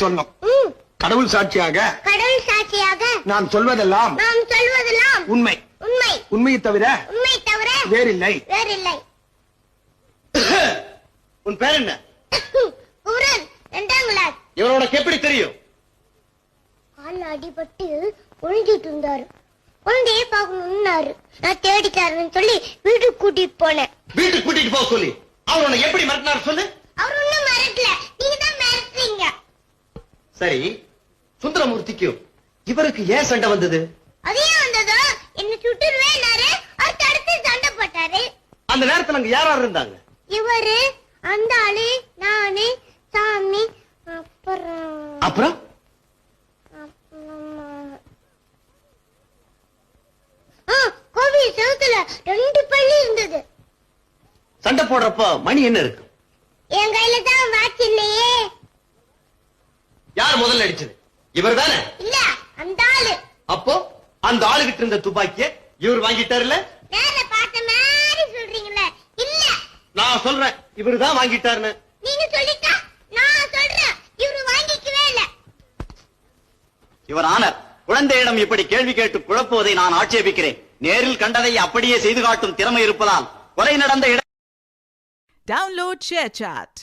சொன்னோம். ம், கடவுள் சாட்சியாக கடவுள் சாட்சியாக நான் சொல்வதெல்லாம் நாம் சொல்வதெல்லாம் உண்மை. உண்மை. உண்மையை தவிர உண்மை தவிர வேறில்லை. வேறில்லை. உன் பேர் என்ன? கிளாஸ். உனக்கு எப்படி தெரியும். கால்ல அடிபட்டு ஒழுங்கிட்டு இருந்தாரு. குழந்தைய பார்க்கணும்னாரு நான் தேடிக்காரன்னு சொல்லி வீட்டுக்கு கூட்டிட்டு போனேன். வீட்டுக்கு கூட்டிட்டு போக சொல்லி. அவர் உன்னை எப்படி மிரட்டினார் சொல்லு அவர் ஒண்ணும் மிரட்டல நீங்க தான் மிரட்டுறீங்க சரி சுந்தரமூர்த்திக்கும் இவருக்கு ஏன் சண்டை வந்தது? அதையும் வந்ததோ? என்ன சுட்டுருவேன்னாரு அவர் தடுத்து சண்டை போட்டாரு. அந்த நேரத்துல அங்க யார் யார் இருந்தாங்க? இவரு அந்த ஆளு நானு சாமி அப்புறம் அப்புறம்? கோவில் செவுத்துல ரெண்டு பள்ளி இருந்தது. சண்டை போடுறப்ப மணி என்ன இருக்கு? என் கையில தான் வாட்ச் இல்லையே. முதல்ல அடிச்சது. இவர் தானே? இல்ல அந்த ஆளு. அப்போ அந்த ஆளுகிட்ட இருந்த துப்பாக்கிய இவர் பார்த்த மாதிரி இல்ல. நான் சொல்றேன் இவரு தான் வாங்கிட்டாருன்னு. நீங்க சொல்லிட்டா நான் சொல்றேன் இவரு வாங்கிக்கவே இல்ல. Your honour. குழந்தையிடம் இப்படி கேள்வி கேட்டு குழப்புவதை நான் ஆட்சேபிக்கிறேன். நேரில் கண்டதை அப்படியே செய்து காட்டும் திறமை இருப்பதால் கொலை நடந்த இடம் ShareChat.